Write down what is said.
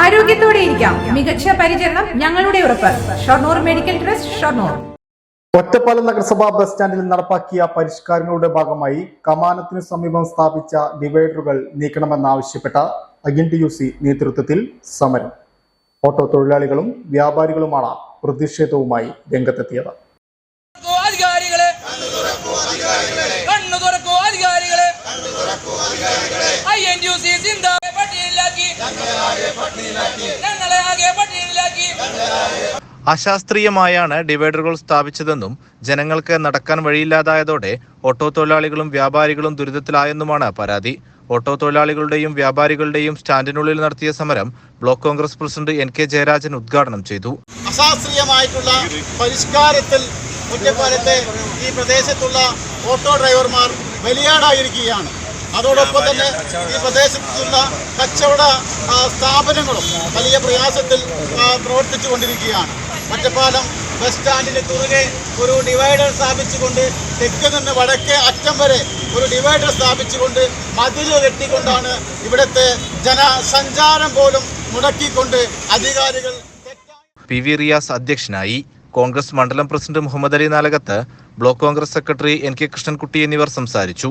ആരോഗ്യത്തോടെ ഇരിക്കാം. മികച്ച പരിചരണം ഞങ്ങളുടെ ഉറപ്പ്. Shoranur medical trust Shoranur. Ottapalam നഗരസഭാ ബസ് സ്റ്റാൻഡിൽ നടപ്പാക്കിയ പരിഷ്കാരങ്ങളുടെ ഭാഗമായി കമാനത്തിന് സമീപം സ്ഥാപിച്ച ഡിവൈഡറുകൾ നീക്കണമെന്നാവശ്യപ്പെട്ട അഖിൽ ടി യു സി നേതൃത്വത്തിൽ സമരം. ഓട്ടോ തൊഴിലാളികളും വ്യാപാരികളുമാണ് പ്രതിഷേധവുമായി രംഗത്തെത്തിയത്. അധികാരികളെ അശാസ്ത്രീയമായാണ് ഡിവൈഡറുകൾ സ്ഥാപിച്ചതെന്നും ജനങ്ങൾക്ക് നടക്കാൻ വഴിയില്ലാതായതോടെ ഓട്ടോ തൊഴിലാളികളും വ്യാപാരികളും ദുരിതത്തിലായെന്നുമാണ് പരാതി. ഓട്ടോ തൊഴിലാളികളുടെയും വ്യാപാരികളുടെയും സ്റ്റാൻഡിനുള്ളിൽ നടത്തിയ സമരം block Congress president N K Jayarajan ഉദ്ഘാടനം ചെയ്തു. അശാസ്ത്രീയമായിട്ടുള്ള പരിഷ്കാരത്തിൽ ഈ പ്രദേശത്തുള്ള ഓട്ടോ ഡ്രൈവർമാർ ബലിയാടായിരിക്കുകയാണ്. അതോടൊപ്പം തന്നെ ഈ പ്രദേശത്തുള്ള കച്ചവട സ്ഥാപനങ്ങളും വലിയ പ്രയാസത്തിൽ പ്രവർത്തിച്ചു കൊണ്ടിരിക്കുകയാണ് മറ്റപ്പാലം ബസ് സ്റ്റാൻഡിന് കുറുകെ ഒരു ഡിവൈഡർ സ്ഥാപിച്ചുകൊണ്ട് തെക്ക് നിന്ന് വടക്കേ അറ്റം വരെ ഒരു ഡിവൈഡർ സ്ഥാപിച്ചുകൊണ്ട് മതിൽ കെട്ടിക്കൊണ്ടാണ് ഇവിടുത്തെ ജനസഞ്ചാരം പോലും മുടക്കിക്കൊണ്ട് അധികാരികൾ പി വി റിയാസ് അധ്യക്ഷനായി കോൺഗ്രസ് മണ്ഡലം president Muhammad Ali Nalakath block Congress secretary N K Krishnankutty എന്നിവർ സംസാരിച്ചു.